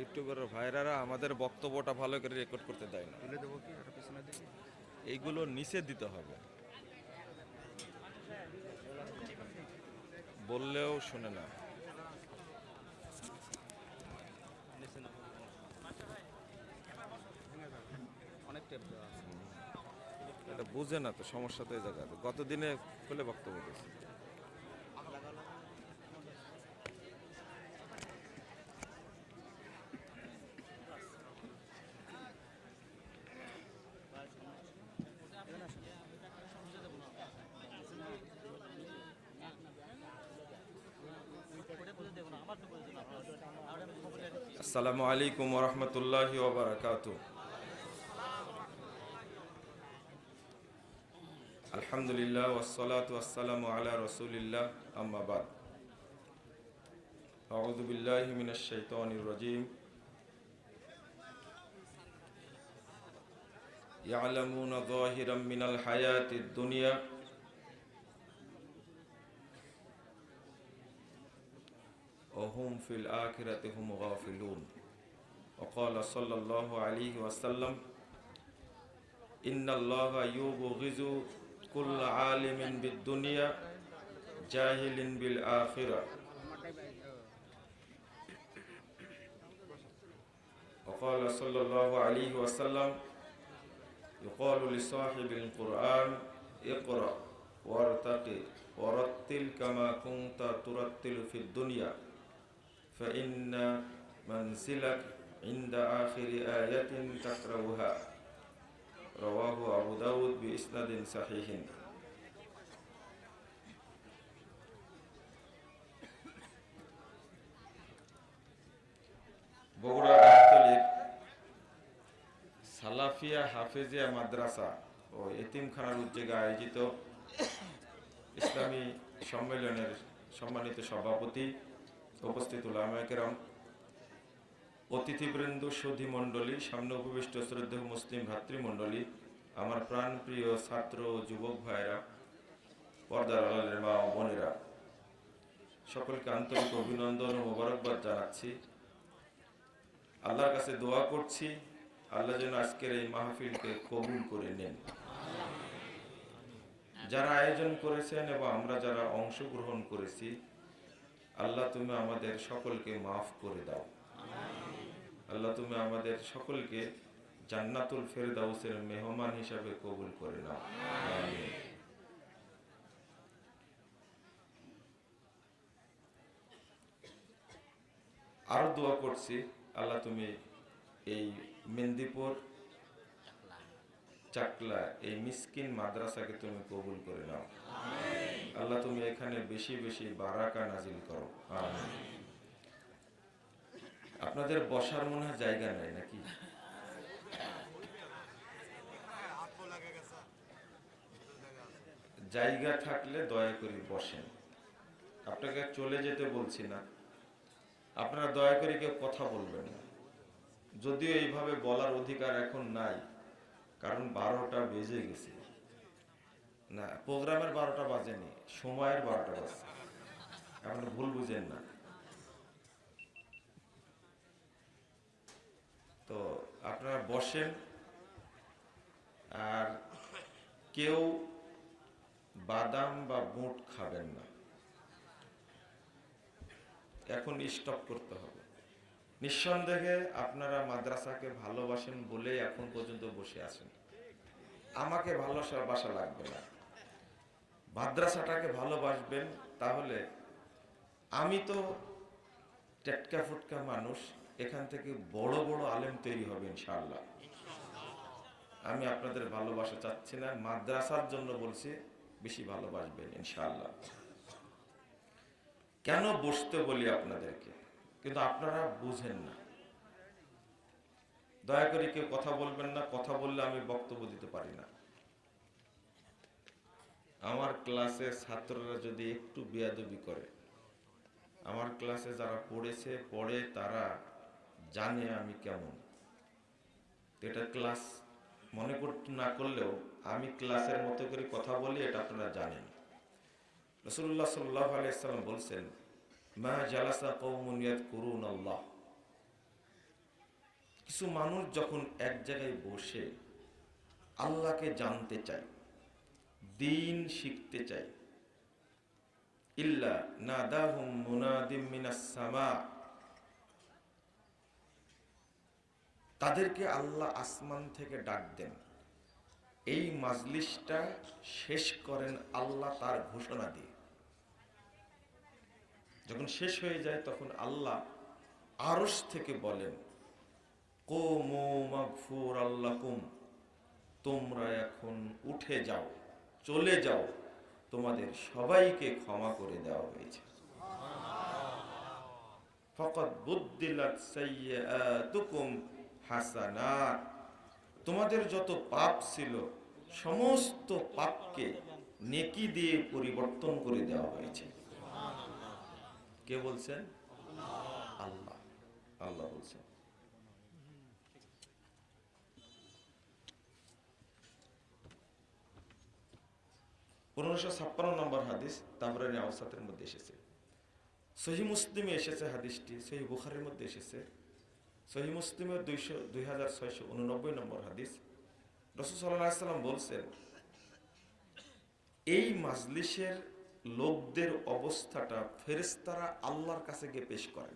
ইউটিউবের ভাইরারা আমাদের বক্তব্যটা ভালো করে রেকর্ড করতে দেয় না। তুলে দেবো কি? এটা পিছনে দিকে? এইগুলো নিচে দিতে হবে। বললেও শুনে না। অনেক টেপ দেওয়া এটা বুঝে না তো সমস্যা তো এই জায়গাতে। গত দিনে খুলে বক্তব্য দিয়েছে। আসসালামু আলাইকুম ওরহমতুল্লাহি ওবরাকাতু আলহামদুলিল্লাহ ওয়াসসালাত ওয়াসসালামু আলা রসুলিল্লাহ আম্মা বাদ আউযু বিল্লাহি মিনাশ শাইতানির রাজীম يعلمون ظاهرا من الحياة الدنيا وهم في الآخرة هم غافلون. وقال صلى الله عليه وسلم إن الله يبغض كل عالم بالدنيا جاهل بالآخرة. وقال صلى الله عليه وسلم يقال لصاحب القرآن اقرأ وارتقي ورتل كما كنت ترتل في الدنيا. فإن منزلك عند آخر آية تقرأها رواه أبو داود بإسناد صحيح বগুড়া গাবতলীর সালাফিয়া হাফেজিয়া মাদ্রাসা ও এতিমখানার উদ্যোগে আয়োজিত ইসলামী সম্মেলনের সম্মানিত সভাপতি উপস্থিত উলামাকেরাম অতিথিবৃন্দ, সুধী মণ্ডলী, সামনে উপবিষ্ট শ্রদ্ধেয় মুসলিম ভাতৃমণ্ডলী, আমার প্রাণপ্রিয় ছাত্র যুবক ভাইরা পর্দার আলালের মা ও বোনেরা, সকলকে আন্তরিক অভিনন্দন ও মোবারকবাদ জানাচ্ছি। আল্লাহর কাছে দোয়া করছি, আল্লাহ যেন আজকের এই মাহফিলকে কবুল করে নেন। যারা আয়োজন করেছেন এবং আমরা যারা অংশগ্রহণ করেছি আল্লাহ তুমি আমাদের সকলকে মাফ করে দাও। আল্লাহ তুমি আমাদের সকলকে জান্নাতুল ফেরদাউসের মেহমান হিসাবে কবুল করে নাও। আরও দোয়া করছি, আল্লাহ তুমি এই মেদিনীপুর চাকলা, এই মিসকিন মাদ্রাসাকে তুমি কবুল করে নাও। আল্লাহ, তুমি এখানে বেশি বেশি বারাকা নাজিল করো। আপনাদের বসার মনে হয় জায়গা নাই নাকি? জায়গা থাকলে দয়া করে বসেন। আপনাকে চলে যেতে বলছি না। আপনারা দয়া করে কেউ কথা বলবেন না। যদিও এইভাবে বলার অধিকার এখন নাই কারণ বারোটা বেজে গেছে। না, প্রোগ্রামের বারোটা বাজেনি, সময়ের বারোটা বাজে। আপনি ভুল বুঝেন না। তো আপনারা বসেন, আর কেউ বাদাম বা বুট খাবেন না। এখন স্টপ করতে হবে। নিঃসন্দেহে আপনারা মাদ্রাসাকে ভালোবাসেন বলেই এখন পর্যন্ত বসে আছেন। আমাকে ভালোবাসা লাগবে না। মাদ্রাসাটাকে ভালোবাসবেন তাহলে আমি তো টেটকা ফুটকা মানুষ, এখান থেকে বড় বড় আলেম তৈরি হবে ইনশাআল্লাহ। আমি আপনাদের ভালোবাসা চাচ্ছি না, মাদ্রাসার জন্য বলছি বেশি ভালোবাসবেন ইনশাআল্লাহ। কেন বসতে বলি আপনাদেরকে? কিন্তু আপনারা বুঝেন না। দয়া করে কেউ কথা বলবেন না, কথা বললে আমি বক্তব্য দিতে পারি না। আমার ক্লাসে ছাত্ররা যদি একটু বেয়াদবি করে, আমার ক্লাসে যারা পড়েছে, পড়ে তারা জানে আমি কেমন। এটা ক্লাস মনে না করলেও আমি ক্লাসের মতো করে কথা বলি, এটা আপনারা জানেন। রসুল্লাহ সাল্লাহ আলাইসাল্লাম বলছেন মা জালাসা কিছু মানুষ যখন এক জায়গায় বসে, আল্লাহকে জানতে চায়, দিন শিখতে চায়, ইল্লা নাদাহুম তাদেরকে আল্লাহ আসমান থেকে ডাক দেন। এই মাজলিসটা শেষ করেন আল্লাহ তার ঘোষণা দিয়ে। যখন শেষ হয়ে যায়, তখন আল্লাহ আরস থেকে বলেন কো কোমো মাগফুর আল্লাকুম তোমরা এখন উঠে যাও, চলে যাও, তোমাদের সবাইকে ক্ষমা করে দেওয়া হয়েছে। ফকত বুদ্দিলাত সাইয়্যাতুকুম হাসানাত তোমাদের যত পাপ ছিল, সমস্ত পাপকে নেকি দিয়ে পরিবর্তন করে দেওয়া হয়েছে। কে বলছেন? আল্লাহ। আল্লাহ বলছেন। নম্বর হাদিস মধ্যে এসেছে। মুসলিমে এসেছে হাদিসটি বুখারের মধ্যে এসেছে। মুসলিমের দুইশো, দুই হাজার ছয়শো নম্বর হাদিস। রসুল বলছেন, এই মাজলিসের লোকদের অবস্থাটা ফেরেস্তারা আল্লাহর কাছে গিয়ে পেশ করেন।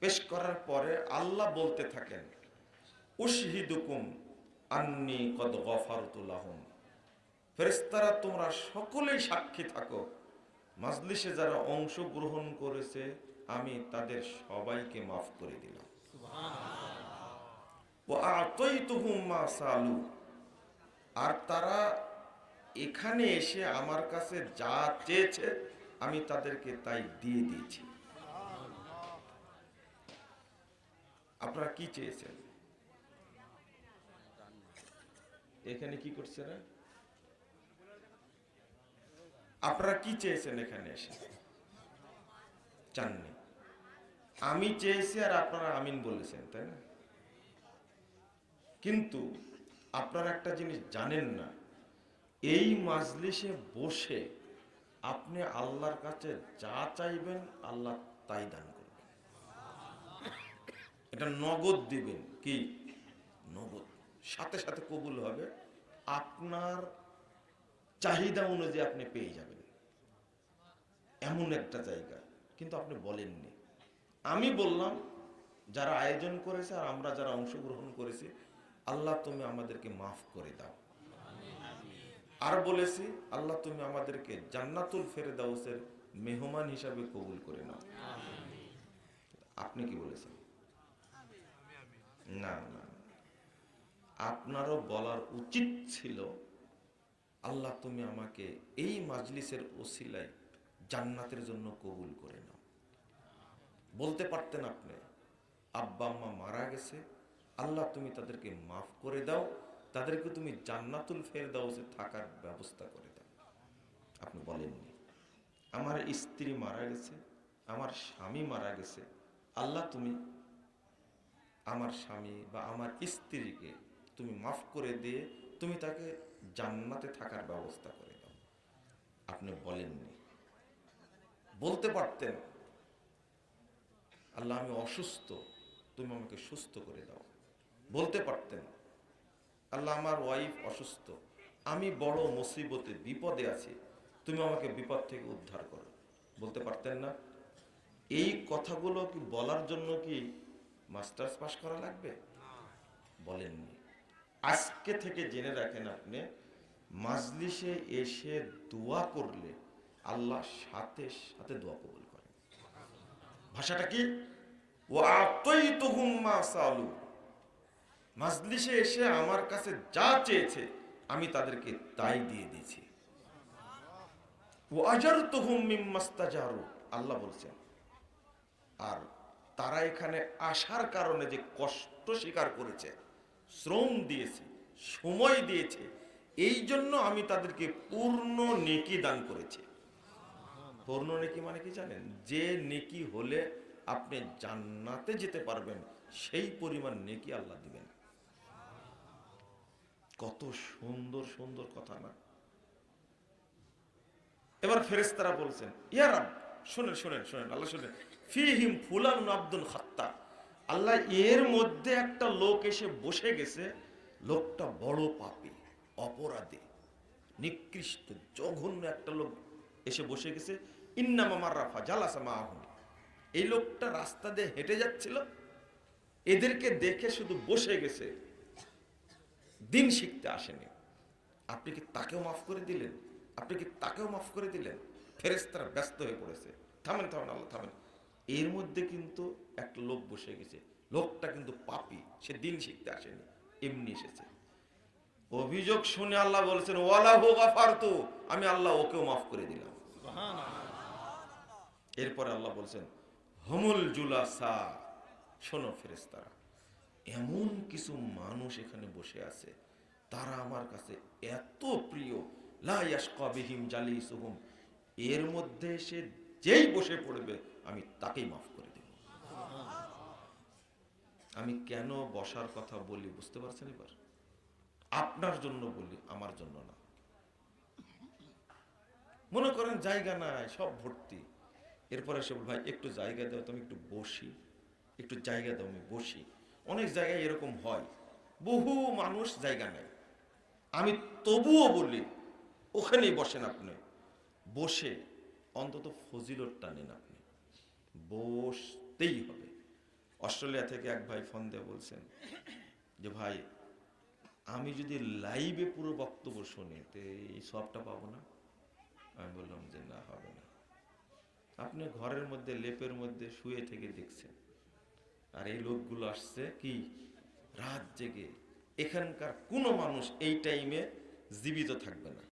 পেশ করার পরে আল্লাহ বলতে থাকেন উশহিদুকুম আন্নি কদ গফারতুল্লাহম ফেরেস্তারা তোমরা সকলেই সাক্ষী থাকো। মাজলিসে যারা অংশগ্রহণ করেছে আমি তাদের সবাইকে মাফ করে দিলাম। ও আতইতুহুম মা সালু। আর তারা এখানে এসে আমার কাছে যা চেয়েছে, আমি তাদেরকে তাই দিয়ে দিয়েছি। আপনারা কি চেয়েছেন? এখানে কি করছে না আপনারা কি চেয়েছেন এখানে এসে? চাননি। আমি চেয়েছি আর আপনারা আমিন বলেছেন, তাই না? কিন্তু আপনারা একটা জিনিস জানেন না এই মাজলিসে বসে আপনি আল্লাহর কাছে যা চাইবেন, আল্লাহ তাই দান করবেন। এটা নগদ দিবেন। কি? নগদ। সাথে সাথে কবুল হবে। আপনার চাহিদা অনুযায়ী আপনি পেয়ে যাবেন। এমন একটা জায়গা। কিন্তু আপনি বলেননি। আমি বললাম, যারা আয়োজন করেছে আর আমরা যারা অংশগ্রহণ করেছি, আল্লাহ তুমি আমাদেরকে মাফ করে দাও। আর বলেছি, আল্লাহ তুমি আমাদেরকে জান্নাতুল ফেরদাউসের মেহমান হিসাবে কবুল করে নাও। আপনি কি বলেছেন? না না আপনারও বলার উচিত ছিল, আল্লাহ তুমি আমাকে এই মাজলিসের ওসিলায় জান্নাতের জন্য কবুল করে নাও। বলতে পারতেন আপনি, আব্বা, আম্মা মারা গেছে, আল্লাহ তুমি তাদেরকে মাফ করে দাও তাদেরকে তুমি জান্নাতুল ফের দাও যে থাকার ব্যবস্থা করে দাও। আপনি বলেননি, আমার স্ত্রী মারা গেছে, আমার স্বামী মারা গেছে, আল্লাহ তুমি আমার স্বামী বা আমার স্ত্রীকে তুমি মাফ করে দিয়ে তুমি তাকে জান্নাতে থাকার ব্যবস্থা করে দাও। আপনি বলেননি, বলতে পারতেন, আল্লাহ আমি অসুস্থ, তুমি আমাকে সুস্থ করে দাও। বলতে পারতেন। আল্লাহ আমার ওয়াইফ অসুস্থ। আমি বড় মুসিবতে, বিপদে আছি। তুমি আমাকে বিপদ থেকে উদ্ধার করো। বলতে পারতেন না? এই কথাগুলো কি বলার জন্য কি মাস্টার্স পাস করা লাগবে? বলেননি। আজকে থেকে জেনে রাখেন আপনি, মাজলিসে এসে দোয়া করলে আল্লাহ সাথে সাথে দোয়া কবুল করেন। ভাষাটা কি? ও মা সালু। মাজলিসে এসে আমার কাছে যা চেয়েছে, আমি তাদেরকে তাই দিয়ে দিয়েছি। আল্লাহ বলছেন, আর তারা এখানে আসার কারণে যে কষ্ট স্বীকার করেছে, শ্রম দিয়েছে, সময় দিয়েছে, এই জন্য আমি তাদেরকে পূর্ণ নেকি দান করেছি। পূর্ণ নেকি মানে কি জানেন? যে নেকি হলে আপনি জান্নাতে যেতে পারবেন, সেই পরিমাণ নেকি আল্লাহ দিবেন। কত সুন্দর সুন্দর কথা না। এবার ফেরেস্তারা বলছেন ইয়ারাম শোনেন শোনেন শোনেন, আল্লাহ শোনেন। ফিহিম ফুলান আব্দুল খাত্তা আল্লাহ এর মধ্যে একটা লোক এসে বসে গেছে, লোকটা বড় পাপী, অপরাধী, নিকৃষ্ট, জঘন্য একটা লোক এসে বসে গেছে। ইন্নামামার রাফা জালাসা মাহুন এই লোকটা রাস্তা দিয়ে হেঁটে যাচ্ছিল। এদেরকে দেখে শুধু বসে গেছে। দিন শিখতে আসেনি। আপনি কি তাকেও মাফ করে দিলেন? আপনি কি তাকেও মাফ করে দিলেন? ফেরেস্তারা ব্যস্ত হয়ে পড়েছে। থামেন থামেন, আল্লাহ, থামেন। এর মধ্যে কিন্তু একটা লোক বসে গেছে। লোকটা কিন্তু পাপি, সে দিন শিখতে আসেনি, এমনি এসেছে। অভিযোগ শুনে আল্লাহ বলেছেন ওয়ালা হো গাফারতু। আমি আল্লাহ ওকেও মাফ করে দিলাম। এরপরে আল্লাহ বলছেন, হমুল জুলাসা। শোনো ফেরেস্তারা এমন কিছু মানুষ এখানে বসে আছে, তারা আমার কাছে এত প্রিয়। লাহিম জালি জালিসুহুম। এর মধ্যে সে যেই বসে পড়বে, আমি তাকেই মাফ করে দেব। আমি কেন বসার কথা বলি বুঝতে পারছেন এবার? আপনার জন্য বলি, আমার জন্য না। মনে করেন জায়গা নাই, সব ভর্তি। এরপরে সে ভাই, একটু জায়গা দাও, তো আমি একটু বসি। একটু জায়গা দাও, আমি বসি। অনেক জায়গায় এরকম হয়। বহু মানুষ জায়গা নেয়। আমি তবুও বলি, ওখানেই বসেন আপনি। বসে অন্তত ফজিলতটা নেন আপনি। বসতেই হবে। অস্ট্রেলিয়া থেকে এক ভাই ফোন দিয়ে বলছেন যে, ভাই, আমি যদি লাইভে পুরো বক্তব্য শুনি, তো এই সবটা পাবো না? আমি বললাম যে, না, হবে না। আপনি ঘরের মধ্যে, লেপের মধ্যে শুয়ে থেকে দেখছেন। আর এই লোকগুলো আসছে কি? রাত জেগে। এখানকার কোনো মানুষ এই টাইমে জীবিত থাকবে না।